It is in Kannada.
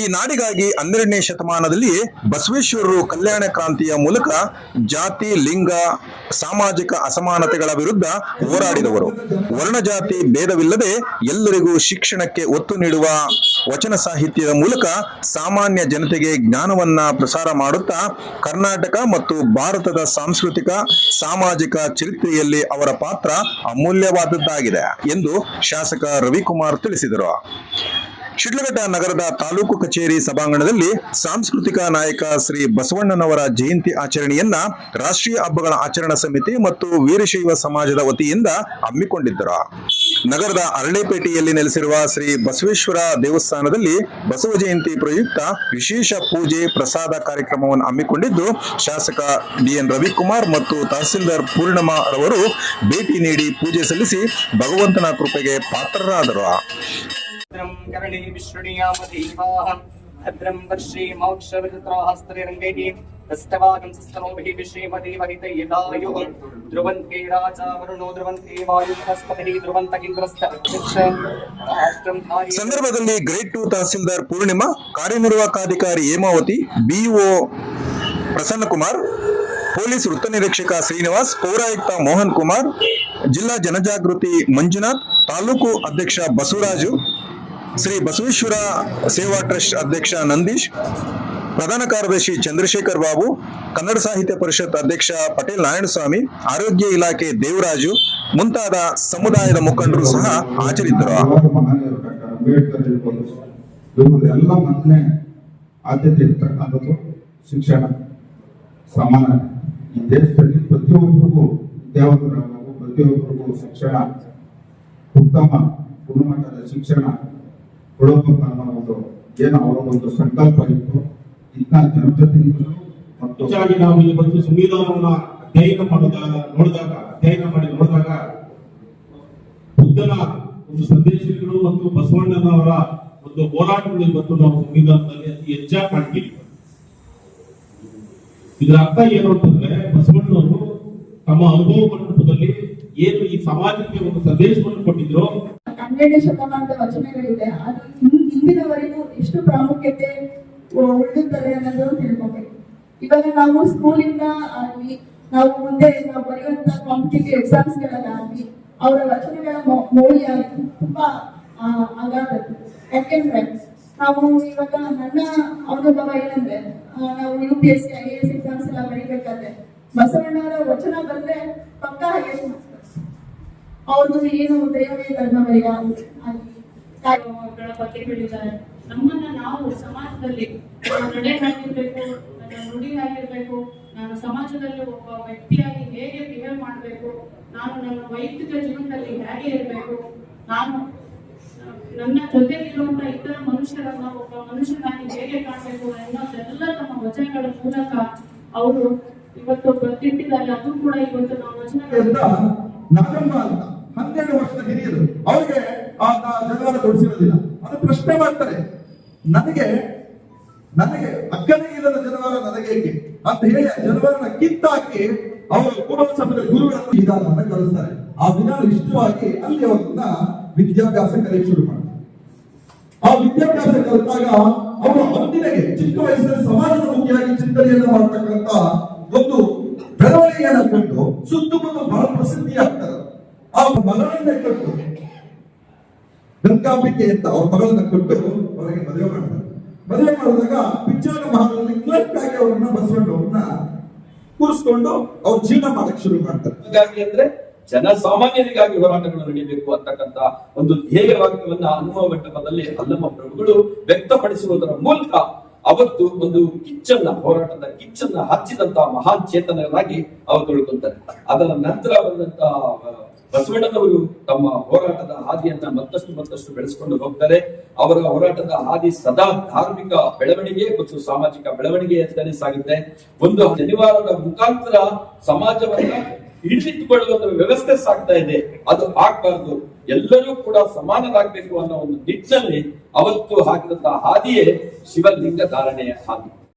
ಈ ನಾಡಿಗಾಗಿ ಹನ್ನೆರಡನೇ ಶತಮಾನದಲ್ಲಿ ಬಸವೇಶ್ವರರು ಕಲ್ಯಾಣ ಕ್ರಾಂತಿಯ ಮೂಲಕ ಜಾತಿ, ಲಿಂಗ, ಸಾಮಾಜಿಕ ಅಸಮಾನತೆಗಳ ವಿರುದ್ಧ ಹೋರಾಡಿದವರು. ವರ್ಣಜಾತಿ ಭೇದವಿಲ್ಲದೆ ಎಲ್ಲರಿಗೂ ಶಿಕ್ಷಣಕ್ಕೆ ಒತ್ತು ನೀಡುವ ವಚನ ಸಾಹಿತ್ಯದ ಮೂಲಕ ಸಾಮಾನ್ಯ ಜನತೆಗೆ ಜ್ಞಾನವನ್ನ ಪ್ರಸಾರ ಮಾಡುತ್ತಾ ಕರ್ನಾಟಕ ಮತ್ತು ಭಾರತದ ಸಾಂಸ್ಕೃತಿಕ, ಸಾಮಾಜಿಕ ಚರಿತ್ರೆಯಲ್ಲಿ ಅವರ ಪಾತ್ರ ಅಮೂಲ್ಯವಾದದ್ದಾಗಿದೆ ಎಂದು ಶಾಸಕ ರವಿಕುಮಾರ್ ತಿಳಿಸಿದರು. ಶಿಡ್ಲಘಟ್ಟ ನಗರದ ತಾಲೂಕು ಕಚೇರಿ ಸಭಾಂಗಣದಲ್ಲಿ ಸಾಂಸ್ಕೃತಿಕ ನಾಯಕ ಶ್ರೀ ಬಸವಣ್ಣನವರ ಜಯಂತಿ ಆಚರಣೆಯನ್ನ ರಾಷ್ಟ್ರೀಯ ಹಬ್ಬಗಳ ಆಚರಣಾ ಸಮಿತಿ ಮತ್ತು ವೀರಶೈವ ಸಮಾಜದ ವತಿಯಿಂದ ಹಮ್ಮಿಕೊಂಡಿದ್ದರು. ನಗರದ ಅರಳೇಪೇಟೆಯಲ್ಲಿ ನೆಲೆಸಿರುವ ಶ್ರೀ ಬಸವೇಶ್ವರ ದೇವಸ್ಥಾನದಲ್ಲಿ ಬಸವ ಜಯಂತಿ ಪ್ರಯುಕ್ತ ವಿಶೇಷ ಪೂಜೆ ಪ್ರಸಾದ ಕಾರ್ಯಕ್ರಮವನ್ನು ಹಮ್ಮಿಕೊಂಡಿದ್ದು, ಶಾಸಕ ಡಿಎನ್ ರವಿಕುಮಾರ್ ಮತ್ತು ತಹಸೀಲ್ದಾರ್ ಪೂರ್ಣಮ್ಮ ರವರು ಭೇಟಿ ನೀಡಿ ಪೂಜೆ ಸಲ್ಲಿಸಿ ಭಗವಂತನ ಕೃಪೆಗೆ ಪಾತ್ರರಾದರು. कष्टवागं सस्तनोभिः विश्रीमदेवहितयदायुः ध्रुवन्ते राजा वरुणो ध्रुवन्ते वायुस्पतिः ध्रुवन्तगिन्द्रस्त राष्ट्रं धार्य ಸಂದರ್ಭದಲ್ಲಿ ಗ್ರೇಡ್ ಟು ತಹಸೀಲ್ದಾರ್ ಪೂರ್ಣಿಮಾ ಕಾರ್ಯನಿರ್ವಾಹಕಾಧಿಕಾರಿ ಹೇಮಾವತಿ ಬಿಇಒ ಪ್ರಸನ್ನಕುಮಾರ್ ಪೊಲೀಸ್ ವೃತ್ತ ನಿರೀಕ್ಷಕ ಶ್ರೀನಿವಾಸ್ ಪೌರಾಯುಕ್ತ ಮೋಹನ್ ಕುಮಾರ್ ಜಿಲ್ಲಾ ಜನಜಾಗೃತಿ ಮಂಜುನಾಥ್ ತಾಲೂಕು ಅಧ್ಯಕ್ಷ ಬಸವರಾಜು ಶ್ರೀ ಬಸವೇಶ್ವರ ಸೇವಾ ಟ್ರಸ್ಟ್ ಅಧ್ಯಕ್ಷ ನಂದೀಶ್ ಪ್ರಧಾನ ಕಾರ್ಯದರ್ಶಿ ಚಂದ್ರಶೇಖರ್ ಬಾಬು, ಕನ್ನಡ ಸಾಹಿತ್ಯ ಪರಿಷತ್ ಅಧ್ಯಕ್ಷ ಪಟೇಲ್ ನಾರಾಯಣಸ್ವಾಮಿ, ಆರೋಗ್ಯ ಇಲಾಖೆ ದೇವರಾಜು ಮುಂತಾದ ಸಮುದಾಯದ ಮುಖಂಡರು ಸಹ ಹಾಜರಿದ್ದರು. ಆದ್ಯತೆ ಇರ್ತಕ್ಕಂಥದ್ದು ಶಿಕ್ಷಣ ಸಮಾನ ಈ ದೇಶದಲ್ಲಿ ಪ್ರತಿಯೊಬ್ಬರಿಗೂ ವಿದ್ಯಾವಂತರಾಗಬೇಕು ಪ್ರತಿಯೊಬ್ಬರಿಗೂ ಶಿಕ್ಷಣ ಉತ್ತಮ ಗುಣಮಟ್ಟದ ಶಿಕ್ಷಣ ಕೊಡಬೇಕು ಅನ್ನೋ ಒಂದು ಏನು ಅವರ ಒಂದು ಸಂಕಲ್ಪ ಇತ್ತು. ಮತ್ತು ಹೆಚ್ಚಾಗಿ ನಾವು ಇಲ್ಲಿ ಬಂದು ಸಂವಿಧಾನವನ್ನ ಅಧ್ಯಯನ ಮಾಡಿದಾಗ ನೋಡಿದಾಗ, ಅಧ್ಯಯನ ಮಾಡಿ ನೋಡಿದಾಗ, ಬುದ್ಧನ ಒಂದು ಸಂದೇಶಗಳು ಮತ್ತು ಬಸವಣ್ಣನವರ ಒಂದು ಹೋರಾಟಗಳು ಇವತ್ತು ನಾವು ಸಂವಿಧಾನದಲ್ಲಿ ಅತಿ ಹೆಚ್ಚಾಗಿ ಕಾಣ್ತೀವಿ. ಇದರ ಅರ್ಥ ಏನು ಅಂತಂದ್ರೆ ಬಸವಣ್ಣವರು ತಮ್ಮ ಅನುಭವ ಮಂಟಪದಲ್ಲಿ ಏನು ಈ ಸಮಾಜಕ್ಕೆ ಒಂದು ಸಂದೇಶವನ್ನು ಕೊಟ್ಟಿದ್ರು, ಹನ್ನೆರಡನೇ ಶತಮಾನದ ವಚನಗಳಿದೆ. ಅದು ಇಂದಿನವರೆಗೂ ಎಷ್ಟು ಪ್ರಾಮುಖ್ಯತೆ ಉಳಿದುತ್ತದೆ ಅನ್ನೋದು ತಿಳ್ಕೊಬೇಕು. ಇವಾಗ ನಾವು ಸ್ಕೂಲಿಂದ ಆಗ್ಲಿ ನಾವು ಮುಂದೆ ನಾವು ಬರೆಯುವಂತ ಕಾಂಪಿಟೇಟಿವ್ ಎಕ್ಸಾಮ್ಸ್ ಗಳಲ್ಲಾಗ್ಲಿ, ಅವರ ರಚನೆಗಳ ಮೌಲ್ಯ ತುಂಬಾ ಆಗಾಗುತ್ತೆ ಯಾಕೆಂದ್ರೆ ನಾವು ಇವಾಗ ನನ್ನ ಅನುಭವ ಏನಂದ್ರೆ ನಾವು U P S C I S exams ಎಲ್ಲ ಬರೀಬೇಕಾದ್ರೆ ಬಸವಣ್ಣವರ ವಚನ ಬಂದ್ರೆ ಪಕ್ಕ ಎಸ್ ಅವ್ರದ್ದು ಏನು ದೈವವೇ ಧರ್ಮವರಿಗ ಆಗಲಿ ಬಗ್ಗೆ ಹೇಳಿದ್ದಾರೆ. ನಮ್ಮನ್ನ ನಾವು ಸಮಾಜದಲ್ಲಿ ನಡೆ ಹೇಗಿರ್ಬೇಕು ನನ್ನ ನುಡಿ ಆಗಿರ್ಬೇಕು, ನಾನು ಸಮಾಜದಲ್ಲಿ ಒಬ್ಬ ವ್ಯಕ್ತಿಯಾಗಿ ಹೇಗೆ ಬಿಹೇವ್ ಮಾಡಬೇಕು, ನಾನು ನನ್ನ ವೈಯಕ್ತಿಕ ಜೀವನದಲ್ಲಿ ಹೇಗೆ ಇರಬೇಕು, ನಾನು ನನ್ನ ಜೊತೆಗಿರುವಂತಹ ಇತರ ಮನುಷ್ಯರನ್ನ, ಒಬ್ಬ ಮನುಷ್ಯನಾಗಿ ಹೇಗೆ ಕಾಣಬೇಕು ಅನ್ನೋದೆಲ್ಲ ತಮ್ಮ ವಚನಗಳ ಮೂಲಕ ಅವರು ಇವತ್ತು ಪ್ರತಿಟ್ಟಿದ್ದಾರೆ. ಅದು ಕೂಡ ಇವತ್ತು ನಾವು ವಚನಗಳ ಹನ್ನೆರಡು ವರ್ಷದ ಹಿರಿಯರು, ಅವ್ರಿಗೆ ಆ ಜನರ ತೋರಿಸಿರೋದಿಲ್ಲ ಅದು ಪ್ರಶ್ನೆ ಮಾಡ್ತಾರೆ. ನನಗೆ ನನಗೆ ಅಕ್ಕನೇ ಇಲ್ಲದ ಜನವಾರ ನನಗೆ ಅಂತ ಹೇಳಿ ಆ ಜನವಾರನ ಕಿತ್ತಾಕಿ ಅವರು ಕುಟುಂಬ ಸಭೆಯ ಗುರುಗಳನ್ನು ವಿಧಾನವನ್ನ ಕಲಿಸ್ತಾರೆ ಆ ವಿಧಾನ ಇಷ್ಟವಾಗಿ ಅಲ್ಲಿ ಅವರನ್ನ ವಿದ್ಯಾಭ್ಯಾಸ ಕಲಿಯಕ್ಕೆ ಶುರು ಮಾಡ್ತಾರೆ. ಆ ವಿದ್ಯಾಭ್ಯಾಸ ಕಲಿತಾಗ ಅವರು ಅಂದಿನಗೆ ಚಿಕ್ಕ ವಯಸ್ಸಿನ ಸಮಾಜದ ಮುಖ್ಯವಾಗಿ ಚಿಂತನೆಯನ್ನ ಮಾಡ್ತಕ್ಕಂತ ಒಂದು ಬೆಳವಣಿಗೆಯನ್ನು ಕಂಡು ಸುತ್ತಮುತ್ತ ಬಹಳ ಪ್ರಸಿದ್ಧಿ ಆಗ್ತಾರೆ ಆ ಮಗಳನ್ನ ಕೊಟ್ಟು ಗಂಗಾಂಬಿಕೆ ಅಂತ ಅವ್ರ ಮಗಳನ್ನ ಕೊಟ್ಟು ಅವರಿಗೆ ಮದುವೆ ಮಾಡ್ತಾರೆ. ಮದುವೆ ಮಾಡಿದಾಗ ಪಿಚ್ಚಾಗ ಮಹಲಲ್ಲಿ ಕ್ಲರ್ಕ್ ಆಗಿ ಅವ್ರನ್ನ ಬಸವಣ್ಣವ್ರನ್ನ ಕೂರಿಸ್ಕೊಂಡು ಅವ್ರ ಜೀವನ ಮಾಡಕ್ ಶುರು ಮಾಡ್ತಾರೆ. ಹಾಗಾಗಿ ಅಂದ್ರೆ ಜನಸಾಮಾನ್ಯರಿಗಾಗಿ ಹೋರಾಟಗಳು ನಡೀಬೇಕು ಅಂತಕ್ಕಂತ ಒಂದು ಧ್ಯೇಯ ವಾಕ್ಯವನ್ನ ಅನುಭವ ಮಂಟಪದಲ್ಲಿ ಅಲ್ಲಮ್ಮ ಪ್ರಭುಗಳು ವ್ಯಕ್ತಪಡಿಸುವುದರ ಮೂಲಕ ಅವತ್ತು ಒಂದು ಕಿಚ್ಚನ್ನ, ಹೋರಾಟದ ಕಿಚ್ಚನ್ನ ಹಚ್ಚಿದಂತ ಮಹಾನ್ ಚೇತನರಾಗಿ ಅವರು ತಿಳ್ಕೊಂತಾರೆ. ಅದರ ನಂತರ ಬಂದಂತ ಬಸವಣ್ಣನವರು ತಮ್ಮ ಹೋರಾಟದ ಹಾದಿಯನ್ನ ಮತ್ತಷ್ಟು ಮತ್ತಷ್ಟು ಬೆಳೆಸಿಕೊಂಡು ಹೋಗ್ತಾರೆ. ಅವರ ಹೋರಾಟದ ಹಾದಿ ಸದಾ ಧಾರ್ಮಿಕ ಬೆಳವಣಿಗೆ ಮತ್ತು ಸಾಮಾಜಿಕ ಬೆಳವಣಿಗೆಯತ್ತಲೇ ಸಾಗುತ್ತೆ. ಒಂದು ಶನಿವಾರದ ಮುಖಾಂತರ ಸಮಾಜವನ್ನ ಹಿಡಿದಿಟ್ಟುಕೊಳ್ಳುವ ವ್ಯವಸ್ಥೆ ಸಾಗ್ತಾ ಇದೆ. ಅದು ಆಗ್ಬಾರ್ದು. ಎಲ್ಲರೂ ಕೂಡ ಸಮಾನರಾಗಬೇಕು ಅನ್ನೋ ಒಂದು ನಿಟ್ಟಿನಲ್ಲಿ ಅವತ್ತು ಹಾಕಿದಂತಹ ಹಾದಿಯೇ ಶಿವಲಿಂಗ ಧಾರಣೆಯ ಹಾದಿ.